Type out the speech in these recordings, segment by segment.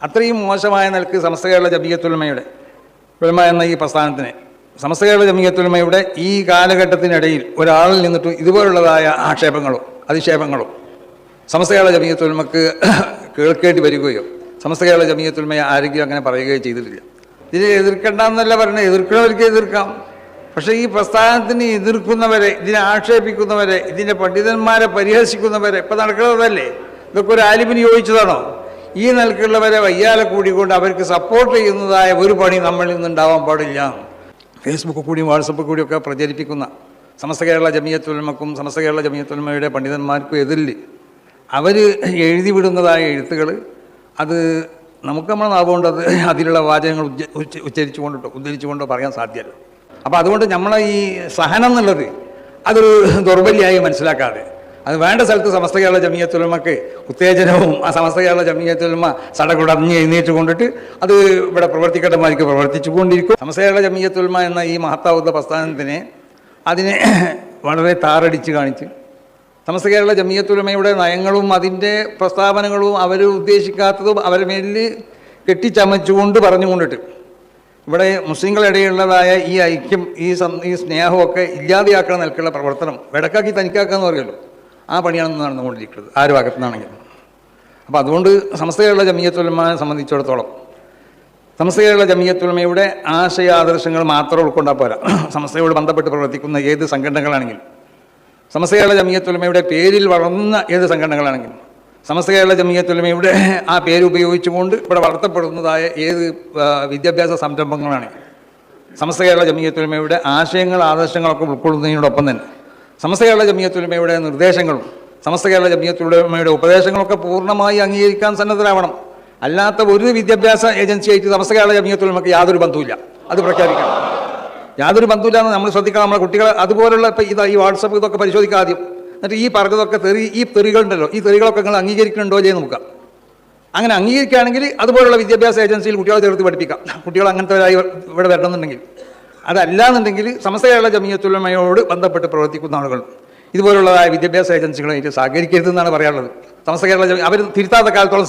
അത്രയും മോശമായ നിലയ്ക്ക് സമസ്ത കേരള ജമീയത്തുലമയുടെ ഉലമ എന്ന ഈ പ്രസ്ഥാനത്തിന് സമസ്ത കേരള ജമീയത്തുലമയുടെ ഈ കാലഘട്ടത്തിനിടയിൽ ഒരാളിൽ നിന്നിട്ട് ഇതുപോലുള്ളതായ ആക്ഷേപങ്ങളോ അധിക്ഷേപങ്ങളോ സമസ്ത കേരള ജമീയത്തുലമക്ക് കേൾക്കേണ്ടി വരികയോ സമസ്ത കേരള ജമീയത്തുലമയെ ആരെങ്കിലും അങ്ങനെ പറയുകയോ ചെയ്തിട്ടില്ല. ഇതിനെ എതിർക്കണ്ടെന്നല്ല പറഞ്ഞത് എതിർക്കണവർക്ക് എതിർക്കാം. പക്ഷേ ഈ പ്രസ്ഥാനത്തിനെ എതിർക്കുന്നവരെ ഇതിനെ ആക്ഷേപിക്കുന്നവരെ ഇതിന്റെ പണ്ഡിതന്മാരെ പരിഹസിക്കുന്നവരെ ഇപ്പം നടക്കുന്നതല്ലേ? ഇതൊക്കെ ഒരു ആലിമിന് യോജിച്ചതാണോ? ഈ നിലക്കുള്ളവരെ വയ്യാലെ കൂടിക്കൊണ്ട് അവർക്ക് സപ്പോർട്ട് ചെയ്യുന്നതായ ഒരു പണി നമ്മളിൽ നിന്നുണ്ടാവാൻ പാടില്ല. ഫേസ്ബുക്ക് കൂടിയും വാട്സപ്പ് ഒക്കെ പ്രചരിപ്പിക്കുന്ന സമസ്ത കേരള ജമീയത്തുലമക്കും സമസ്ത കേരള ജമീയത്തുലമയുടെ പണ്ഡിതന്മാർക്കും എതിരില്ല അവർ എഴുതി വിടുന്നതായ എഴുത്തുകൾ അത് നമുക്ക് നമ്മൾ നാവുകൊണ്ട് അത് അതിലുള്ള വാചകങ്ങൾ ഉച്ച ഉച്ചരിച്ചുകൊണ്ടോ ഉദ്ധരിച്ചുകൊണ്ടോ പറയാൻ സാധ്യമല്ല അപ്പോൾ അതുകൊണ്ട് നമ്മളെ ഈ സഹനം എന്നുള്ളത് അതൊരു ദൗർബല്യമായി മനസ്സിലാക്കാതെ അത് വേണ്ട സ്ഥലത്ത് സമസ്ത കേരള ജമീയത്തുലമ്മക്ക് ഉത്തേജനവും ആ സമസ്ത കേരള ജമീയത്തുലമ്മ സടകുടഞ്ഞ് എഴുന്നേറ്റ് കൊണ്ടിട്ട് അത് ഇവിടെ പ്രവർത്തിക്കട്ടമാർക്ക് പ്രവർത്തിച്ചു കൊണ്ടിരിക്കും സമസ്ത കേരള ജമീയത്തുലമ്മ എന്ന ഈ മഹത്താവുന്ന പ്രസ്ഥാനത്തിനെ അതിനെ വളരെ താറടിച്ച് കാണിച്ച് സമസ്ത കേരള ജമീയത്തുലമ്മയുടെ നയങ്ങളും അതിന്റെ പ്രസ്താവനകളും അവർ ഉദ്ദേശിക്കാത്തതും അവരുടെ മേലിൽ കെട്ടിച്ചമച്ചുകൊണ്ട് പറഞ്ഞുകൊണ്ടിട്ട് ഇവിടെ മുസ്ലിങ്ങളിടയിലുള്ളതായ ഈ ഐക്യം ഈ ഈ സ്നേഹമൊക്കെ ഇല്ലാതെയാക്കണം നിൽക്കുള്ള പ്രവർത്തനം വെടക്കാക്കി തനിക്കാക്കുക എന്ന് പറയുമല്ലോ. ആ പണിയാണ് നടന്നുകൊണ്ടിരിക്കുന്നത്. ആര് ഭാഗത്തു നിന്നാണെങ്കിലും അപ്പോൾ അതുകൊണ്ട് സമസ്ത കേരള ജമീയത്തുലമയെ സംബന്ധിച്ചിടത്തോളം കേരള ജമീയത്തുലമയുടെ ആശയ ആദർശങ്ങൾ മാത്രം ഉൾക്കൊണ്ടാൽ പോരാ. സമസ്തയോട് ബന്ധപ്പെട്ട് പ്രവർത്തിക്കുന്ന ഏത് സംഘടനകളാണെങ്കിലും സമസ്ത കേരള ജമീയത്തുലമയുടെ പേരിൽ വളർന്ന ഏത് സംഘടനകളാണെങ്കിലും സമസ്ത കേരള ജമീയത്തുലമയുടെ ആ പേര് ഉപയോഗിച്ചുകൊണ്ട് ഇവിടെ വളർത്തപ്പെടുന്നതായ ഏത് വിദ്യാഭ്യാസ സംരംഭങ്ങളാണെങ്കിലും സമസ്ത കേരള ജമീയത്തുലമയുടെ ആശയങ്ങൾ ആദർശങ്ങളൊക്കെ ഉൾക്കൊള്ളുന്നതിനോടൊപ്പം തന്നെ സമസ്ത കേരള ജമീയത്തുലമയുടെ നിർദ്ദേശങ്ങളും സമസ്ത കേരള ജമീയത്തുലമയുടെ ഉപദേശങ്ങളൊക്കെ പൂർണമായി അംഗീകരിക്കാൻ സന്നദ്ധരാവണം. അല്ലാത്ത ഒരു വിദ്യാഭ്യാസ ഏജൻസിയായിട്ട് സമസ്ത കേരള ജമീയത്തുലമക്ക് യാതൊരു ബന്ധവുമില്ല. അത് പ്രഖ്യാപിക്കണം. യാതൊരു ബന്ധമില്ല എന്ന് നമ്മൾ ശ്രദ്ധിക്കണം. നമ്മുടെ കുട്ടികൾ അതുപോലുള്ള ഇപ്പം ഇതാ ഈ വാട്സപ്പ് ഇതൊക്കെ പരിശോധിക്കുക ആദ്യം. എന്നിട്ട് ഈ പറഞ്ഞതൊക്കെ തെറി ഈ തെറികളുണ്ടല്ലോ ഈ തെറികളൊക്കെ നിങ്ങൾ അംഗീകരിക്കുന്നുണ്ടോ ചെയ്ത് നോക്കാം അങ്ങനെ അംഗീകരിക്കുകയാണെങ്കിൽ അതുപോലുള്ള വിദ്യാഭ്യാസ ഏജൻസിയിൽ കുട്ടികളെ ചേർത്ത് പഠിപ്പിക്കാം. കുട്ടികൾ അങ്ങനത്തെ ഇവിടെ വരണമെന്നുണ്ടെങ്കിൽ. അതല്ല എന്നുണ്ടെങ്കിൽ സമസ്ത കേരള ജമീയത്തുലമയോട് ബന്ധപ്പെട്ട് പ്രവർത്തിക്കുന്ന ആളുകൾ. ഇതുപോലുള്ളതായ വിദ്യാഭ്യാസ ഏജൻസികളായിട്ട് സഹകരിക്കരുതെന്നാണ് പറയാനുള്ളത്. സമസ്ത കേരള അവർ തിരുത്താത്ത കാലത്തോളം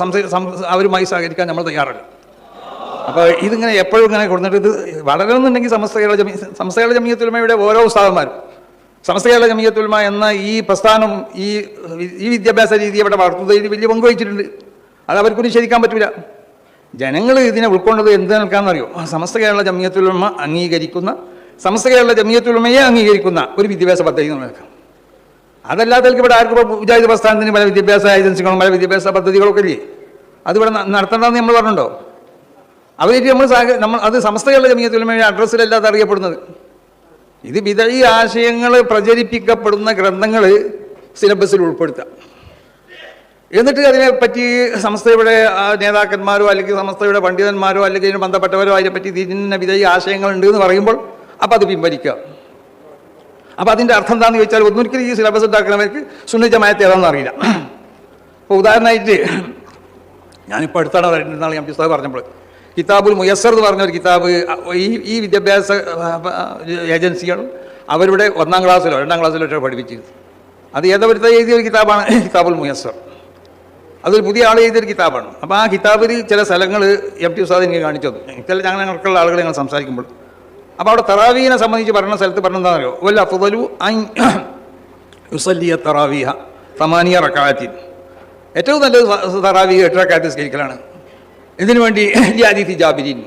അവരുമായി സഹകരിക്കാൻ നമ്മൾ തയ്യാറല്ല. അപ്പോൾ ഇതിങ്ങനെ എപ്പോഴും ഇങ്ങനെ കൊടുത്തിട്ട് ഇത് വളരണമെന്നുണ്ടെങ്കിൽ സമസ്ത കേരള ജമീ സമസ്ത കേരള ജമീയത്തുലമയുടെ ഓരോ ഉസ്താദന്മാരും. സമസ്ത കേരള ജമീയത്തുലമ എന്ന ഈ പ്രസ്ഥാനം ഈ ഈ വിദ്യാഭ്യാസ രീതി ഇവിടെ വളർത്തുന്നതിൽ വലിയ പങ്ക് വഹിച്ചിട്ടുണ്ട്. അത് അവർക്കൊന്നും ശരിക്കാൻ പറ്റില്ല ജനങ്ങൾ ഇതിനെ ഉൾക്കൊണ്ടത് എന്ത് നിൽക്കാമെന്നറിയോ സമസ്ത കേരള ജമീയത്തുലമ അംഗീകരിക്കുന്ന സമസ്ത കേരള ജമീയത്തുലമയെ അംഗീകരിക്കുന്ന ഒരു വിദ്യാഭ്യാസ പദ്ധതി നിൽക്കാം അതല്ലാതെ ഇവിടെ ആർക്കും മുജാഹിദ് പ്രസ്ഥാനത്തിന് പല വിദ്യാഭ്യാസ ഏജൻസികളും പല വിദ്യാഭ്യാസ പദ്ധതികളൊക്കെ ഇല്ലേ? അതിവിടെ നടത്തേണ്ടതെന്ന് നമ്മൾ പറഞ്ഞുണ്ടോ അവർക്ക് നമ്മൾ നമ്മൾ അത് സമസ്ത കേരള ജമീയത്തുലമയുടെ അഡ്രസ്സിലല്ലാതെ അറിയപ്പെടുന്നത്. ഇത് വിതഴി ആശയങ്ങൾ പ്രചരിപ്പിക്കപ്പെടുന്ന ഗ്രന്ഥങ്ങൾ സിലബസിൽ ഉൾപ്പെടുത്താം. എന്നിട്ട് അതിനെപ്പറ്റി സംസ്ഥയുടെ നേതാക്കന്മാരോ അല്ലെങ്കിൽ സംസ്ഥയുടെ പണ്ഡിതന്മാരോ അല്ലെങ്കിൽ ഇതിന് ബന്ധപ്പെട്ടവരോ അതിനെപ്പറ്റി ഇതിന് വിധേയ ആശയങ്ങളുണ്ട് എന്ന് പറയുമ്പോൾ അപ്പോൾ അത് പിൻവലിക്കുക. അപ്പോൾ അതിന്റെ അർത്ഥം എന്താണെന്ന് ചോദിച്ചാൽ ഒന്നൊരിക്കലും ഈ സിലബസ് ഉണ്ടാക്കുന്നവർക്ക് സുന്നിജമായത്ത് ഏതാണെന്ന് അറിയില്ല. അപ്പോൾ ഉദാഹരണമായിട്ട് ഞാനിപ്പോൾ അടുത്താണ് പറയുന്നത് ഞാൻ പുസ്തകം പറഞ്ഞപ്പോൾ. കിതാബുൽ മുയസർ എന്ന് പറഞ്ഞ ഒരു കിതാബ് ഈ ഈ വിദ്യാഭ്യാസ ആ, അവരുടെ ഒന്നാം ക്ലാസ്സിലോ രണ്ടാം ക്ലാസ്സിലോ പഠിപ്പിച്ചിരുന്നു. അത് ഏതവരുത്ത എഴുതിയ ഒരു കിതാബാണ് കിതാബുൽ മുയസ്സർ. അതൊരു പുതിയ ആൾ എഴുതിയൊരു കിതാബാണ്. അപ്പോൾ ആ കിതാബിൽ ചില സ്ഥലങ്ങൾ എം ടി ഉസാദ് എനിക്ക് കാണിച്ചു തന്നു ചില ഞങ്ങൾക്കുള്ള ആളുകൾ ഞങ്ങൾ സംസാരിക്കുമ്പോൾ. അപ്പോൾ അവിടെ തറാവീനെ സംബന്ധിച്ച് പറയുന്ന സ്ഥലത്ത് പറഞ്ഞെന്താണെന്ന് വല്ല അഫുദലു ഐ യുസല്ലിയ തറാവീഹ സമാനിയ റക്കാത്തിൻ ഏറ്റവും നല്ലത് തറാവീഹ് എട്ട് റക്കാത്തി സ്കരിക്കലാണ് ഇതിനു വേണ്ടി ജാദീസി ജാബിരിൻ.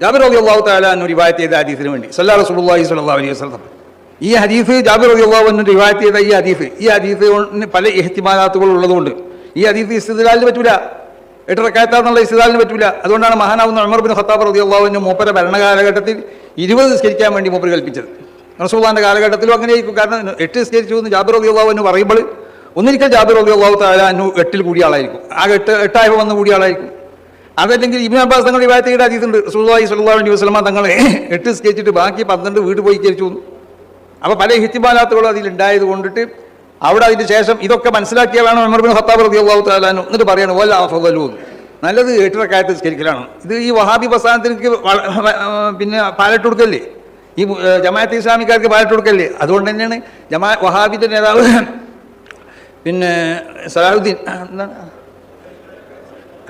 ജാബിർ റബി അള്ളാഹു താല എന്ന് റിവായത്ത് ചെയ്ത ഹദീസിന് വേണ്ടി. സല്ലാ റസൂലുള്ളാഹി സ്വല്ലല്ലാഹു അലൈഹി വസല്ലം ഈ ഹദീസ് ജാബിർ റബി അള്ളാഹു എന്ന് റിവായത്ത് ചെയ്ത ഈ ഹദീഫ് ഈ ഹദീസ് പല ഇഹ്തിമാലാത്തുകൾ ഉള്ളതുകൊണ്ട് ഈ അതീത് ഇസ്തിദാലിന് പറ്റൂല. എട്ട് റക്കാത്താന്നുള്ള ഇസ്തിദാലിന് പറ്റൂല. അതുകൊണ്ടാണ് മഹാനാവുന്ന ഉമർ ബിൻ ഖത്താബ് റബി അള്ളാഹുവിന്റെ മൂപ്പര ഭരണകാലഘട്ടത്തിൽ ഇരുപത് നിസ്കരിക്കാൻ വേണ്ടി മൂപ്പർ കൽപ്പിച്ചത്. റസൂദാന്റെ കാലഘട്ടത്തിലും അങ്ങനെയായിരിക്കും. കാരണം എട്ട് നിസ്കരിച്ചു എന്ന് ജാബിർ റബി അള്ളാഹു എന്ന് പറയുമ്പോൾ ഒന്നിരിക്കൽ ജാബിർ റബി അള്ളാഹു താലാനു എട്ടിൽ കൂടിയ ആളായിരിക്കും. ആ എട്ട് എട്ടായ്മ വന്ന് കൂടിയ ആളായിരിക്കും. അതല്ലെങ്കിൽ ഇബിൻ അബ്ബാസ് തങ്ങളുടെ വിവാഹത്തിയുടെ അതീതുണ്ട് റസൂലുള്ളാഹി സുല്ലാ അലൈഹി വസ്ലമ തങ്ങളെ എട്ട് സ്കെച്ചിട്ട് ബാക്കി പന്ത്രണ്ട് വീട് പോയി കരിച്ചു അപ്പോൾ പല ഹിത്തിമാലാത്തുകളും അതിലുണ്ടായത് കൊണ്ടിട്ട് അവിടെ അതിന് ശേഷം ഇതൊക്കെ മനസ്സിലാക്കിയ വേണം ഉമർ ബിൻ ഖത്താബ് റളിയല്ലാഹു തആല അൻഹു? എന്നിട്ട് പറയണം വല്ല അഫദലു നല്ലത് എട്ടിറക്കായത്ത് സ്കരിക്കലാണ് ഇത് ഈ വഹാബി പ്രസ്ഥാനത്തിലേക്ക് പിന്നെ പാലറ്റ് കൊടുക്കല്ലേ? ഈ ജമാഅത്ത് ഇസ്ലാമിക്കാർക്ക് പാലട്ട് കൊടുക്കല്ലേ? അതുകൊണ്ട് തന്നെയാണ് ജമാ വഹാബിന്റെ നേതാവ് പിന്നെ സലാഹുദ്ദീൻ.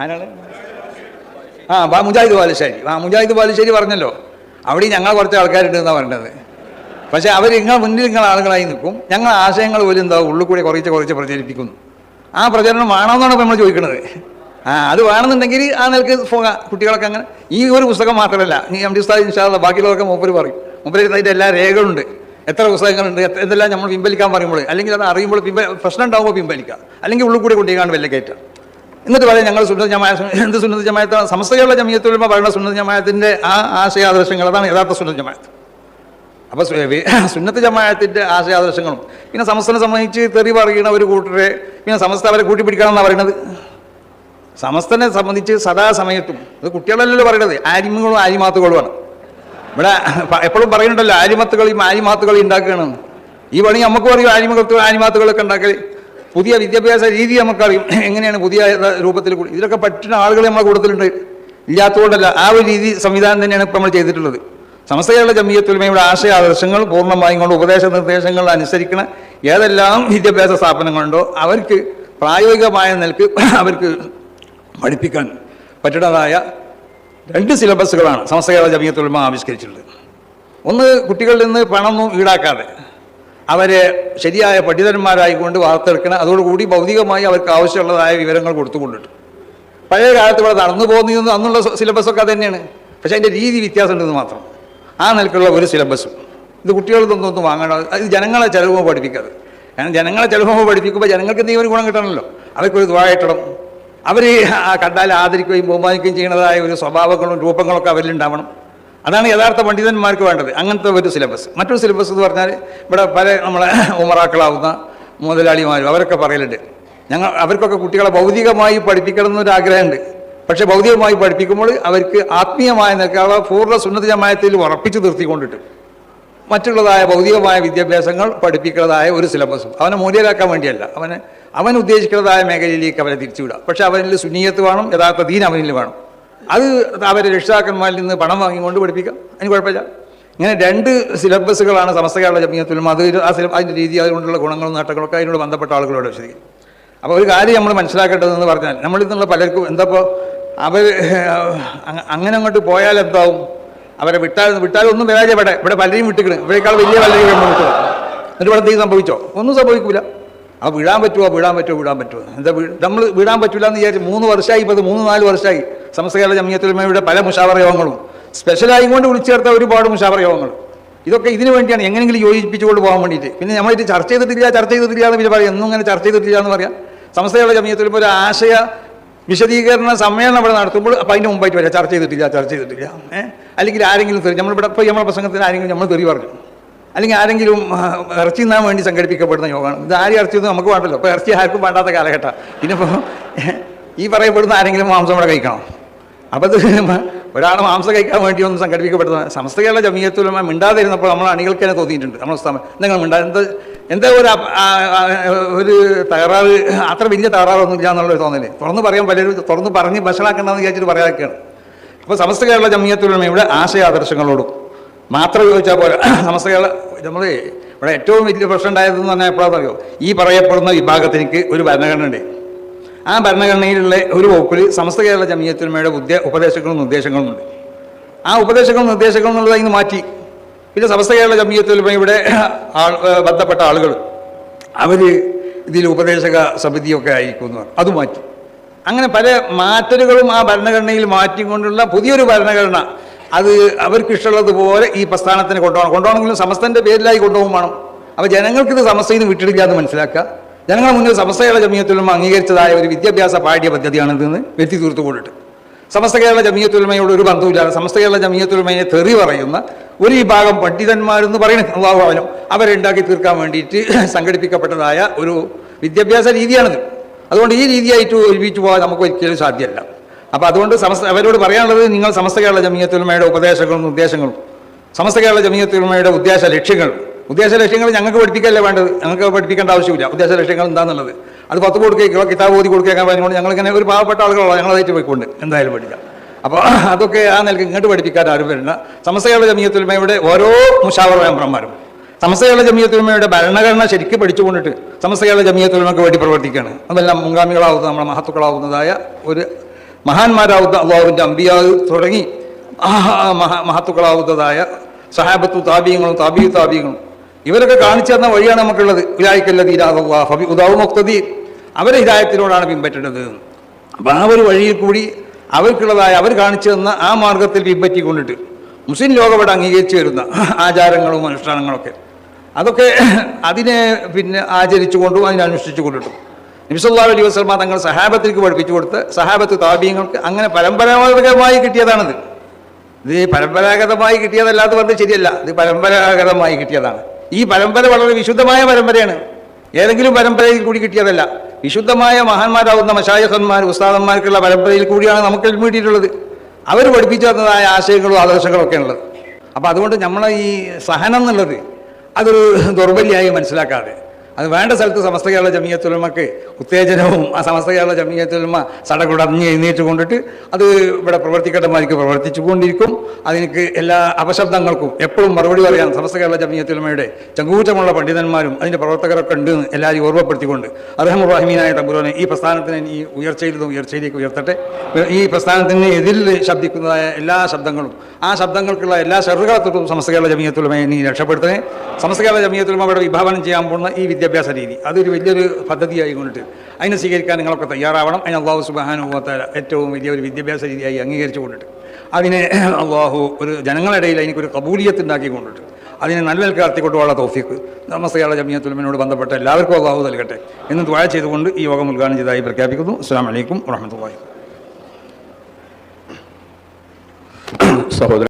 ആരാണ്? ആ മുജാഹിദ് ബാലുശ്ശേരി. ആ മുജാഹിദ് ബാലുശ്ശേരി പറഞ്ഞല്ലോ. അവിടെ ഞങ്ങൾ കുറച്ച് ആൾക്കാരുണ്ട് എന്നാണ് പറഞ്ഞത്. പക്ഷേ അവർ നിങ്ങൾ മുന്നിൽ നിങ്ങൾ ആളുകളായി നിൽക്കും. ഞങ്ങൾ ആശയങ്ങൾ പോലും എന്താ ഉള്ളിൽ കൂടി കുറച്ച് കുറച്ച് പ്രചരിപ്പിക്കുന്നു. ആ പ്രചരണം വേണമെന്നാണ് ഇപ്പോൾ നമ്മൾ ചോദിക്കുന്നത്. ആ അത് വേണമെന്നുണ്ടെങ്കിൽ ആ നിലയ്ക്ക് പോകാം കുട്ടികളൊക്കെ അങ്ങനെ ഈ ഒരു പുസ്തകം മാത്രമല്ല ഈ എം ഡി ഉസ്താദ് ഇൻഷാല്ല ബാക്കിയുള്ളവർക്ക് മൂപ്പര് പറയും. മൂപ്പര് അതിന്റെ എല്ലാ രേഖകളുണ്ട്. എത്ര പുസ്തകങ്ങളുണ്ട് എന്തെല്ലാം നമ്മൾ പിൻവലിക്കാൻ പറയുമ്പോൾ അല്ലെങ്കിൽ അത് അറിയുമ്പോൾ പിൻവ പ്രശ്നം ഉണ്ടാകുമ്പോൾ പിൻവലിക്കുക. അല്ലെങ്കിൽ ഉള്ളിൽ കൂടി കൊണ്ടുപോയി വെല്ല കയറ്റുക എന്നിട്ട് പറയാം ഞങ്ങൾ സുന്നത്ത് ജമായ എന്ത് സുന്നത്ത് ജമായത്താണ് സമസ്തകളുടെ ജമയത്തുലമ പറയുന്ന സുന്നത്ത് ജമായത്തിന്റെ ആ ആശയാദർശങ്ങൾ അതാണ് യഥാർത്ഥ സുന്നത്ത് ജമായത്ത്. അപ്പോൾ സുന്നത്ത് ജമായത്തിന്റെ ആശയാദർശങ്ങളും. പിന്നെ സമസ്തനെ സംബന്ധിച്ച് തെറി പറയുന്ന ഒരു കൂട്ടരെ പിന്നെ സമസ്ത അവരെ കൂട്ടിപ്പിടിക്കണമെന്നാണ് പറയുന്നത്? സമസ്തനെ സംബന്ധിച്ച് സദാസമയത്തും. അത് കുട്ടികളല്ലല്ലോ പറയണത്. ആരിമങ്ങളും ആരിമാത്തുകളുമാണ് ഇവിടെ എപ്പോഴും പറയുന്നുണ്ടല്ലോ ആരിമത്തുകളും ആരിമാത്തുകളും ഉണ്ടാക്കുകയാണ്. ഈ പണി നമുക്ക് പറയും ആരിമകത്തുകൾ ആരിമാത്തുകളൊക്കെ ഉണ്ടാക്കൽ പുതിയ വിദ്യാഭ്യാസ രീതി നമുക്കറിയും എങ്ങനെയാണ് പുതിയ രൂപത്തിൽ ഇതിലൊക്കെ പറ്റുന്ന ആളുകൾ നമ്മളെ കൂട്ടത്തിലുണ്ട്. ഇല്ലാത്തതുകൊണ്ടല്ല. ആ ഒരു രീതി സംവിധാനം തന്നെയാണ് ഇപ്പോൾ നമ്മൾ ചെയ്തിട്ടുള്ളത്. സമസ്തകളുടെ ജമീയത്തുലമയുടെ ആശയ ആദർശങ്ങൾ പൂർണമായും കൊണ്ട് ഉപദേശ നിർദ്ദേശങ്ങൾ അനുസരിക്കണ ഏതെല്ലാം വിദ്യാഭ്യാസ സ്ഥാപനങ്ങളുണ്ടോ അവർക്ക് പ്രായോഗികമായ നിലയ്ക്ക് അവർക്ക് പഠിപ്പിക്കാൻ പറ്റുന്നതായ രണ്ട് സിലബസുകളാണ് സമസ്ത കേരള ജമീയത്തുലമ ആവിഷ്കരിച്ചിട്ടുള്ളത്. ഒന്ന് കുട്ടികളിൽ നിന്ന് പണമൊന്നും ഈടാക്കാതെ അവരെ ശരിയായ പണ്ഡിതന്മാരായിക്കൊണ്ട് വാർത്തെടുക്കണം അതോടുകൂടി ഭൗതികമായി അവർക്ക് ആവശ്യമുള്ളതായ വിവരങ്ങൾ കൊടുത്തുകൊണ്ടിട്ട്. പഴയ കാലത്ത് ഇവിടെ നടന്നു പോകുന്നതെന്ന് അന്നുള്ള സിലബസൊക്കെ അത് തന്നെയാണ്. പക്ഷേ അതിന്റെ രീതി വ്യത്യാസമുണ്ടെന്ന് മാത്രം. ആ നിലക്കുള്ള ഒരു സിലബസും. ഇത് കുട്ടികൾക്കൊന്നും ഒന്നും വാങ്ങണം അത് ജനങ്ങളെ ചിലവ് പഠിപ്പിക്കാതെ. കാരണം ജനങ്ങളെ ചിലവ് പഠിപ്പിക്കുമ്പോൾ ജനങ്ങൾക്ക് എന്തെങ്കിലും ഒരു ഗുണം കിട്ടണമല്ലോ. അവർക്കൊരു ദ്വായിട്ടണം അവർ കണ്ടാൽ ആദരിക്കുകയും ബഹുമാനിക്കുകയും ചെയ്യുന്നതായ ഒരു സ്വഭാവങ്ങളും രൂപങ്ങളൊക്കെ അവരിലുണ്ടാവണം അതാണ് യഥാർത്ഥ പണ്ഡിതന്മാർക്ക് വേണ്ടത്. അങ്ങനത്തെ ഒരു സിലബസ്. മറ്റൊരു സിലബസ് എന്ന് പറഞ്ഞാൽ ഇവിടെ പല നമ്മളെ ഉമറാക്കളാവുന്ന മുതലാളിമാരും അവരൊക്കെ പറയലുണ്ട്. ഞങ്ങൾ അവർക്കൊക്കെ കുട്ടികളെ ഭൗതികമായി പഠിപ്പിക്കണം എന്നൊരു ആഗ്രഹമുണ്ട്. പക്ഷേ ഭൗതികമായി പഠിപ്പിക്കുമ്പോൾ അവർക്ക് ആത്മീയമായ നിൽക്കാതെ പൂർണ സുന്നത ജമായത്തിൽ ഉറപ്പിച്ചു നിർത്തിക്കൊണ്ടിട്ട് മറ്റുള്ളതായ ഭൗതികമായ വിദ്യാഭ്യാസങ്ങൾ പഠിപ്പിക്കുന്നതായ ഒരു സിലബസും അവനെ മൂല്യരാക്കാൻ വേണ്ടിയല്ല. അവന് അവൻ ഉദ്ദേശിക്കുന്നതായ മേഖലയിലേക്ക് അവരെ തിരിച്ചുവിടുക പക്ഷെ അവനിൽ സുനീയത്ത് വേണം യഥാർത്ഥ ദീൻ അവനിൽ വേണം. അത് അവരെ രക്ഷിതാക്കന്മാരിൽ നിന്ന് പണം വാങ്ങിക്കൊണ്ട് പഠിപ്പിക്കാം. അതിന് കുഴപ്പമില്ല. ഇങ്ങനെ രണ്ട് സിലബസുകളാണ് സമസ്ത കേരള ജമീയത്തിലും അത് ആ സിലബ അതിന്റെ രീതി അതുകൊണ്ടുള്ള ഗുണങ്ങളും നേട്ടങ്ങളൊക്കെ അതിനോട് ബന്ധപ്പെട്ട ആളുകളോട് ശരി അപ്പോൾ ഒരു കാര്യം നമ്മൾ മനസ്സിലാക്കേണ്ടതെന്ന് പറഞ്ഞാൽ നമ്മളിൽ നിന്നുള്ള പലർക്കും എന്താപ്പോൾ അവർ അങ്ങനെ അങ്ങോട്ട് പോയാൽ എന്താവും? അവരെ വിട്ടാൽ വിട്ടാലൊന്നും വരാതെ ഇവിടെ ഇവിടെ പലരെയും വിട്ടിക്കണം. ഇവിടേക്കാൾ വലിയ പലരെയും നമ്മൾ എന്നിട്ട് ഇവിടെ എന്തെങ്കിലും സംഭവിച്ചോ? ഒന്നും സംഭവിക്കില്ല ആ വീഴാൻ പറ്റുമോ വീഴാൻ പറ്റുമോ വീഴാൻ പറ്റുമോ എന്താ നമ്മൾ വീഴാൻ പറ്റില്ല എന്ന് വിചാരിച്ച് മൂന്ന് വർഷമായി ഇപ്പോൾ മൂന്ന് നാല് വർഷമായി സംസ്കാര ജമിയത്തുലമയുടെ പല മുഷാവറ യോഗങ്ങളും. സ്പെഷ്യലായി കൊണ്ട് വിളിച്ചു ചേർത്ത ഒരുപാട് മുഷാവറ യോഗങ്ങൾ. ഇതൊക്കെ ഇതിനു വേണ്ടിയാണ് എങ്ങനെയെങ്കിലും യോജിപ്പിച്ചുകൊണ്ട് പോകാൻ വേണ്ടിയിട്ട്. പിന്നെ നമ്മളിത് ചർച്ച ചെയ്തിട്ടില്ല ചർച്ച ചെയ്തിട്ടില്ല എന്ന് പിന്നെ പറയാം. എന്നും ഇങ്ങനെ ചർച്ച ചെയ്തിട്ടില്ല എന്ന് പറയാം. സംസ്ഥയുടെ ജമീയത്തിൽ ഒരു ആശയ വിശദീകരണ സമ്മേളനം ഇവിടെ നടത്തുമ്പോൾ അപ്പം അതിന്റെ മുമ്പായിട്ട് വരാം. ചർച്ച ചെയ്തിട്ടില്ല ചർച്ച ചെയ്തിട്ടില്ല. ഏഹ് അല്ലെങ്കിൽ ആരെങ്കിലും തെറി നമ്മളിവിടെ ഇപ്പോൾ നമ്മുടെ പ്രസംഗത്തിന് ആരെങ്കിലും നമ്മൾ തെറി പറഞ്ഞു. അല്ലെങ്കിൽ ആരെങ്കിലും ഇറച്ചി നിന്നാൻ വേണ്ടി സംഘടിപ്പിക്കപ്പെടുന്ന യോഗമാണ്. ഇത് ആരും ഇറച്ചി ഒന്നും നമുക്ക് വേണ്ടല്ലോ ഇപ്പോൾ ഇറച്ചി ആർക്കും വേണ്ടാത്ത കാലഘട്ടം. ഇനിയിപ്പോൾ ഈ പറയപ്പെടുന്ന ആരെങ്കിലും മാംസം ഇവിടെ കഴിക്കണം? അപ്പോൾ അത് ഒരാൾ മാംസം കഴിക്കാൻ വേണ്ടി ഒന്ന് സംഘടിപ്പിക്കപ്പെടുന്ന കേരള ജമീയത്തുലമ മിണ്ടാതിരുന്നപ്പോൾ നമ്മൾ അണികൾക്ക് തന്നെ തോന്നിയിട്ടുണ്ട്. നമ്മൾ നിങ്ങൾ മിണ്ടാ എന്താ ഒരു ഒരു തകരാറ്? അത്ര വലിയ തകരാറൊന്നും ഇല്ല എന്നുള്ളൊരു തോന്നൽ. തുറന്ന് പറയാൻ പലരും തുറന്ന് പറഞ്ഞ് ഭക്ഷണമാക്കണ്ടെന്ന് വിചാരിച്ചിട്ട് പറയാതൊക്കെയാണ്. അപ്പോൾ സമസ്ത കേരള ജമീയത്തുലമയുടെ ആശയാദർശങ്ങളോടും മാത്രം ചോദിച്ചാൽ പോലെ സമസ്ത കേരള നമ്മൾ ഇവിടെ ഏറ്റവും വലിയ പ്രശ്നം ഉണ്ടായതെന്ന് പറഞ്ഞാൽ എപ്പോഴാണെന്ന് അറിയോ ഈ പറയപ്പെടുന്ന വിഭാഗത്തിലേക്ക് ഒരു ഭരണഘടന ഉണ്ട് ആ ഭരണഘടനയിലുള്ള ഒരു വകുപ്പിൽ സമസ്ത കേരള ജമീയത്തുലമയുടെ ഉദ്യ ഉപദേശങ്ങളും നിർദ്ദേശങ്ങളും ഉണ്ട് ആ ഉപദേശങ്ങളും നിർദ്ദേശങ്ങളും എന്നുള്ളത് അതിന് മാറ്റി. പിന്നെ സമസ്ത കേരള ജമീയത്തിൽ ഏഹ് ബന്ധപ്പെട്ട ആളുകൾ. അവർ ഇതിൽ ഉപദേശക സമിതിയൊക്കെ ആയിരിക്കുന്നു അത് മാറ്റി. അങ്ങനെ പല മാറ്റലുകളും ആ ഭരണഘടനയിൽ മാറ്റിക്കൊണ്ടുള്ള പുതിയൊരു ഭരണഘടന. അത് അവർക്കിഷ്ടമുള്ളതുപോലെ ഈ പ്രസ്ഥാനത്തിന് കൊണ്ടുപോകണം. കൊണ്ടുപോകണമെങ്കിലും സമസ്തന്റെ പേരിലായി കൊണ്ടുപോകും വേണം. അപ്പോൾ ജനങ്ങൾക്കിത് സമസ്തയിൽ നിന്ന് വിട്ടിടില്ല എന്ന് മനസ്സിലാക്കുക. ജനങ്ങളുടെ മുന്നിൽ സമസ്തയുടെ ജമീയത്തിലും അംഗീകരിച്ചതായ ഒരു വിദ്യാഭ്യാസ പാഠ്യ പദ്ധതിയാണിതെന്ന് വ്യക്തി തീർത്തു കൊണ്ടിട്ട് സമസ്ത കേരള ജമീയത്തുലമയോട് ഒരു ബന്ധവുമില്ലാതെ സമസ്ത കേരള ജമീയത്തുലമയെ തെറി പറയുന്ന ഒരു വിഭാഗം പണ്ഡിതന്മാരെന്ന് പറയുന്നത് അള്ളാഹുവാനും അവരെ ഉണ്ടാക്കി തീർക്കാൻ വേണ്ടിയിട്ട് സംഘടിപ്പിക്കപ്പെട്ടതായ ഒരു വിദ്യാഭ്യാസ രീതിയാണിത്. അതുകൊണ്ട് ഈ രീതിയായിട്ട് ഒരുമിച്ച് പോകാൻ നമുക്ക് ഒരിക്കലും സാധ്യമല്ല. അപ്പോൾ അതുകൊണ്ട് സമസ്ത അവരോട് പറയാനുള്ളത് നിങ്ങൾ സമസ്ത കേരള ജമീയത്തുലമയുടെ ഉപദേശങ്ങളും നിർദ്ദേശങ്ങളും സമസ്ത കേരള ജമീയത്തുലമയുടെ ഉദ്ദേശ ലക്ഷ്യങ്ങൾ ഉദ്ദേശ ലക്ഷ്യങ്ങൾ ഞങ്ങൾക്ക് പഠിപ്പിക്കല്ലേ വേണ്ടത്? ഞങ്ങൾക്ക് പഠിപ്പിക്കേണ്ട ആവശ്യമില്ല. ഉദ്ദേശ ലക്ഷ്യങ്ങൾ എന്താണെന്നുള്ളത് അത് പത്ത് കൊടുക്കുകയോ കിതാബ് ഓതി കൊടുക്കുകയൊക്കെ പറഞ്ഞുകൊണ്ട് ഞങ്ങളിങ്ങനെ ഒരു പാവപ്പെട്ട ആളുകളോ ഞങ്ങളതായിട്ട് പോയിക്കൊണ്ട് എന്തായാലും പഠിക്കാം. അപ്പോൾ അതൊക്കെ ആ നിലയ്ക്ക് ഇങ്ങോട്ട് പഠിപ്പിക്കാൻ ആരും വരുന്ന സമസ്തകളുടെ കേരള ജമീയത്തുലമയുടെ ഓരോ മുഷാവറ മെമ്പർമാരും സമസ്തകളുടെ കേരള ജമീയത്തുലമയുടെ ഭരണഘടന ശരിക്കും പഠിച്ചുകൊണ്ടിട്ട് സമസ്തകളുടെ കേരള ജമീയത്തുലമക്ക് വേണ്ടി പ്രവർത്തിക്കുകയാണ്. അതെല്ലാം മുൻഗാമികളാവുന്ന നമ്മുടെ മഹത്തുക്കളാവുന്നതായ ഒരു മഹാന്മാരാവുന്ന അള്ളാഹുവിന്റെ അമ്പിയാവ് തുടങ്ങി മഹാ മഹാ മഹത്തുക്കളാവുന്നതായ സഹാബത്തു താപീയങ്ങളും താബീ താപീയങ്ങളും ഇവരൊക്കെ കാണിച്ചു തന്ന വഴിയാണ് നമുക്കുള്ളത്. ഉലായിക്കല്ല തീരാഹബി ഉദാവ് മുക്തദീ അവരെ ഹിതായത്തിനോടാണ് പിൻപറ്റേണ്ടത് അപ്പം ആ ഒരു വഴിയിൽ കൂടി അവർക്കുള്ളതായ അവർ കാണിച്ചു തന്ന ആ മാർഗത്തിൽ പിൻപറ്റിക്കൊണ്ടിട്ട് മുസ്ലിം ലോകം ഇവിടെ അംഗീകരിച്ചു വരുന്ന ആചാരങ്ങളും അനുഷ്ഠാനങ്ങളൊക്കെ. അതൊക്കെ അതിനെ പിന്നെ ആചരിച്ചു ആചരിച്ചുകൊണ്ടും അതിനനുഷ്ഠിച്ചു കൊണ്ടിട്ടും നബിസല്ലാ അലൈഹി വസ്ലമ തങ്ങൾ സഹാബത്തിലേക്ക് പഠിപ്പിച്ചു കൊടുത്ത് സഹാബത്ത് താപീയങ്ങൾക്ക് അങ്ങനെ പരമ്പരാഗതമായി കിട്ടിയതാണിത്. ഇത് പരമ്പരാഗതമായി കിട്ടിയതല്ലാതെ പറഞ്ഞത് ശരിയല്ല. ഇത് പരമ്പരാഗതമായി കിട്ടിയതാണ്. ഈ പരമ്പര വളരെ വിശുദ്ധമായ പരമ്പരയാണ്. ഏതെങ്കിലും പരമ്പരയിൽ കൂടി കിട്ടിയതല്ല. വിശുദ്ധമായ മഹാന്മാരാകുന്ന മഷായഹന്മാർ ഉസ്താദന്മാർക്കുള്ള പരമ്പരയിൽ കൂടിയാണ് നമുക്ക് കിട്ടിയിട്ടുള്ളത്. അവർ പഠിപ്പിച്ചു തന്നതായ ആശയങ്ങളും ആദർശങ്ങളും ഒക്കെ ഉള്ളത്. അപ്പോൾ അതുകൊണ്ട് നമ്മളെ ഈ സഹനം എന്നുള്ളത് അതൊരു ദൗർബല്യമായി മനസ്സിലാക്കാതെ അത് വേണ്ട സ്ഥലത്ത് സമസ്ത കേരള ജമീയത്തുലമക്ക് ഉത്തേജനവും ആ സമസ്ത കേരള ജമീയത്തുലമ സടകുടഞ്ഞ് എഴുന്നേറ്റ് കൊണ്ടിട്ട് അത് ഇവിടെ പ്രവർത്തിക്കേണ്ടമാർക്ക് പ്രവർത്തിച്ചു കൊണ്ടിരിക്കും അതിനക്ക് എല്ലാ അപശബ്ദങ്ങൾക്കും എപ്പോഴും മറുപടി പറയാൻ സമസ്ത കേരള ജമീയത്തുലമയുടെ ചങ്കൂറ്റമുള്ള പണ്ഡിതന്മാരും അതിന്റെ പ്രവർത്തകരൊക്കെ ഉണ്ട് എന്ന് എല്ലാവരും ഓർമ്മപ്പെടുത്തിക്കൊണ്ട് അർഹമുറാഹിമീനായ തമ്പുരാനെ ഈ പ്രസ്ഥാനത്തിന് ഈ ഉയർച്ചയിൽ നിന്നും ഉയർച്ചയിലേക്ക് ഉയർത്തട്ടെ. ഈ പ്രസ്ഥാനത്തിന് എതിൽ ശബ്ദിക്കുന്നതായ എല്ലാ ശബ്ദങ്ങളും ആ ശബ്ദങ്ങൾക്കുള്ള എല്ലാ ഷെറുകളത്തൊട്ടും സമസ്ത കേരള ജമീയത്തുലമയെ നീ രക്ഷപ്പെടുത്തണേ. സമസ്ത കേരള ജമീയത്തുലമയുടെ വിഭാവനം ചെയ്യാൻ പോകുന്ന ഈ വിദ്യാഭ്യാസ രീതി. അതൊരു വലിയൊരു പദ്ധതിയായിക്കൊണ്ട് അതിനെ സ്വീകരിക്കാൻ നിങ്ങളൊക്കെ തയ്യാറാവണം. അതിന് അള്ളാഹു സുബാനുഭവത്താല ഏറ്റവും വലിയൊരു വിദ്യാഭ്യാസ രീതിയായി അംഗീകരിച്ചു കൊണ്ടിട്ട് അതിനെ അള്ളാഹു ഒരു ജനങ്ങളിടയിൽ അതിനൊരു കബൂലിയത്ത് ഉണ്ടാക്കി കൊണ്ടിട്ട് അതിനെ നല്ല നിലയ്ക്ക് നടത്തിക്കൊണ്ടുള്ള തോഫിക്ക് നമസ്തയാള ജമിയത്തുലമിനോട് ബന്ധപ്പെട്ട എല്ലാവർക്കും അള്ളാഹു നൽകട്ടെ എന്ന് ദ്വാര ചെയ്തുകൊണ്ട് ഈ യോഗം ഉദ്ഘാടനം ചെയ്തതായി പ്രഖ്യാപിക്കുന്നു. അസ്സാം വലൈക്കും വാഹമത്തല്ലാഹി സഹോദരൻ